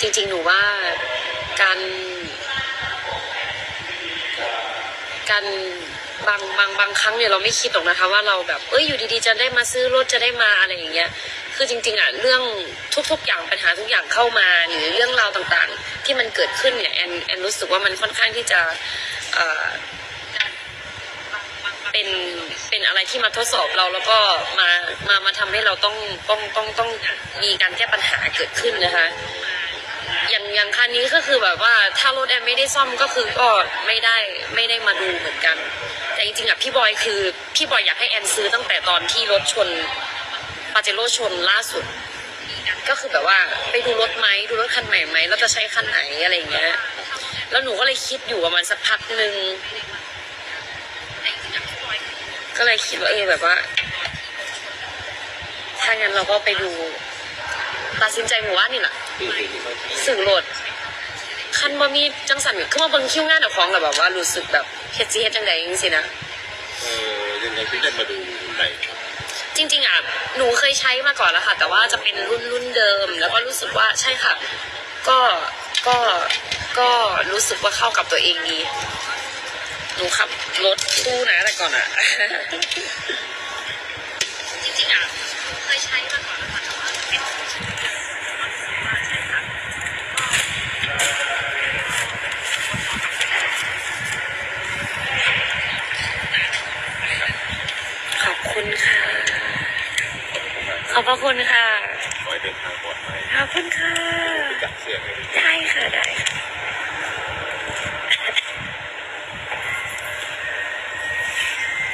จริงๆ หนูว่าการ การบางบางบางครั้งเนี่ยเราไม่คิดหรอกนะคะ ว่าเราแบบเอ้ยอยู่ดีๆ จะได้มาซื้อรถจะได้มาอะไรอย่างเงี้ย คือจริงๆอะเรื่องทุก ๆ อย่างปัญหาทุกอย่างเข้ามาหรือเรื่องราวต่างๆ ที่มันเกิดขึ้นเนี่ยแอนแอนรู้สึกว่ามันค่อนข้างที่จะเอ่อเป็นเป็นอะไรที่มาทดสอบเราแล้วก็มามามาทำให้เราต้องต้องต้องต้องมีการแก้ปัญหาเกิดขึ้นนะคะ อย่างอย่างคันนี้ก็คือแบบว่าถ้ารถแอนไม่ได้ซ่อมก็คือก็ไม่ได้ไม่ได้มาดูเหมือนกัน แต่จริงๆอะพี่บอยคือพี่บอยอยากให้แอนซื้อตั้งแต่ตอนที่รถชน ปาเจโร่ชนล่าสุด ก็คือแบบว่าไปดูรถไหมดูรถคันใหม่ไหมแล้วจะใช้คันไหนอะไรอย่างเงี้ย แล้วหนูก็เลยคิดอยู่ประมาณสักพักหนึ่งก็เลยคิดว่าเออแบบว่า ถ้างั้นเราก็ไปดูตัดสินใจหมู่ว่านี่แหละสื่อโหลดคันบ่มีจังสันคือมาเบิ่งคิวงานเอาของแล้วแบบว่ารู้สึกแบบเฮ็ดสิเฮ็ดจังไดจังซี่นะ เออยังไงถึงได้มาดูไหน จริง ๆอะหนูเคยใช้มาก่อนแล้วค่ะ แต่ว่าจะเป็นรุ่นรุ่นเดิม แล้วก็รู้สึกว่าใช่ค่ะ ก็ก็ก็รู้สึกว่าเข้ากับตัวเองดีหนูขับรถตู้นะแต่ก่อนอะ จริงๆอะเคยใช้มาก่อนแล้วค่ะแต่ว่าจะเป็นรุ่นเดิมแล้วก็รู้สึกว่าใช่ค่ะ ขอบคุณค่ะ ข อบพระคุณค่ะ ขอให้เดินทางปลอดภัยขอบคุณค่ะ จับเสื้อให้ดีได้ค่ะได้ค่ะ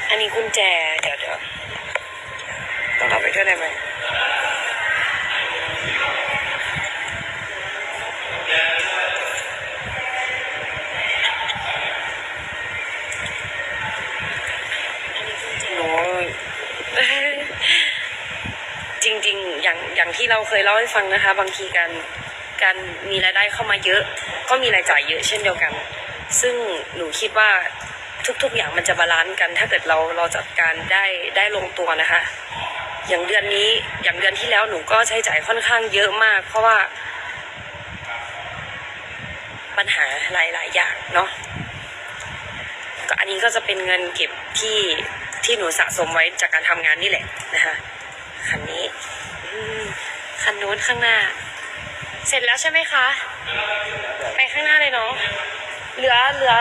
อันนี้กุญแจ เดี๋ยวเดี๋ยวต้องเอาไปด้วยได้ไหม เราเคยเล่าให้ฟังนะคะ บางทีการการมีรายได้เข้ามาเยอะ ก็มีรายจ่ายเยอะเช่นเดียวกัน ซึ่งหนูคิดว่าทุก ๆ อย่างมันจะบาลานซ์กัน ถ้าเกิดเราเราจัดการได้ได้ลงตัวนะคะ อย่างเดือนนี้อย่างเดือนที่แล้วหนูก็ใช้จ่ายค่อนข้างเยอะมาก เพราะว่า ปัญหาหลายๆอย่างเนาะก็อันนี้ก็จะเป็นเงินเก็บที่ที่หนูสะสมไว้จากการทำงานนี่แหละนะคะ คันนู้นข้างหน้า เสร็จแล้วใช่ไหมคะ ไปข้างหน้าเลยเนาะเหลือเหลือ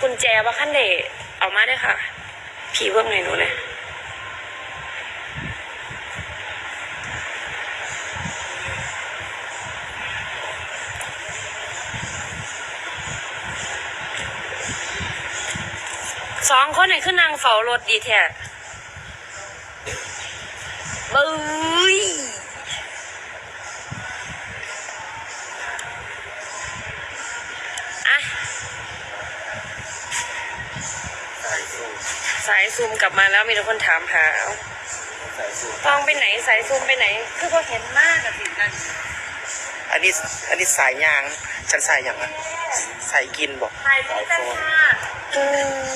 กุญแจว่าขั้นเดเอามาด้ค่ะ ผีเบื้องในหนูเลยสองคนไหนขึ้นนางเฝ้ารถดีแท้บึ้ย สายซูมกลับมาแล้วมีแต่คนถามหาเอ้าสายสู้ตองไปไหนสายซูมไปไหน คือพอเห็นมากอะสิกันอันนี้อันนี้สายยาง ฉันสายอย่างอะสายกินบอกถ่ายรูปกันค่ะอืม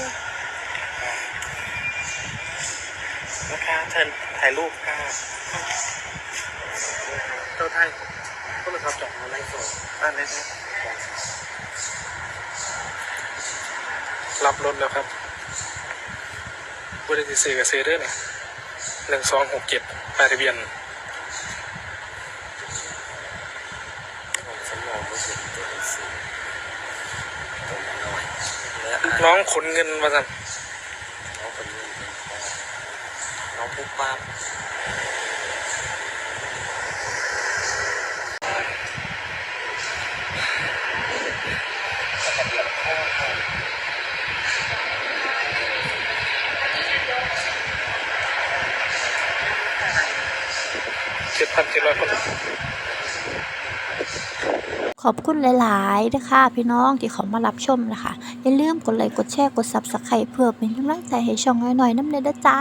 นะคะเชิญถ่ายรูปค่ะเจ้าไทยก็เลยครับจอดมาไล่สดอันนี้นะรับรถแล้วครับ บริษัทเซกับเซเดอร์เนี่ยหนึ่งสองหกเจ็ดปลายทะเบียนน้องขนเงินมาสั่นน้องขนเงินน้องปุ๊บปั๊บ พันเจ็ดร้อยคนขอบคุณหลาย ๆ นะคะพี่น้องที่เขามารับชมนะคะอย่าลืมกดไลค์กดแชร์กด Subscribe เพื่อเป็นกำลังใจให้ช่องน้อยๆน้ำเนยเด้อจ้า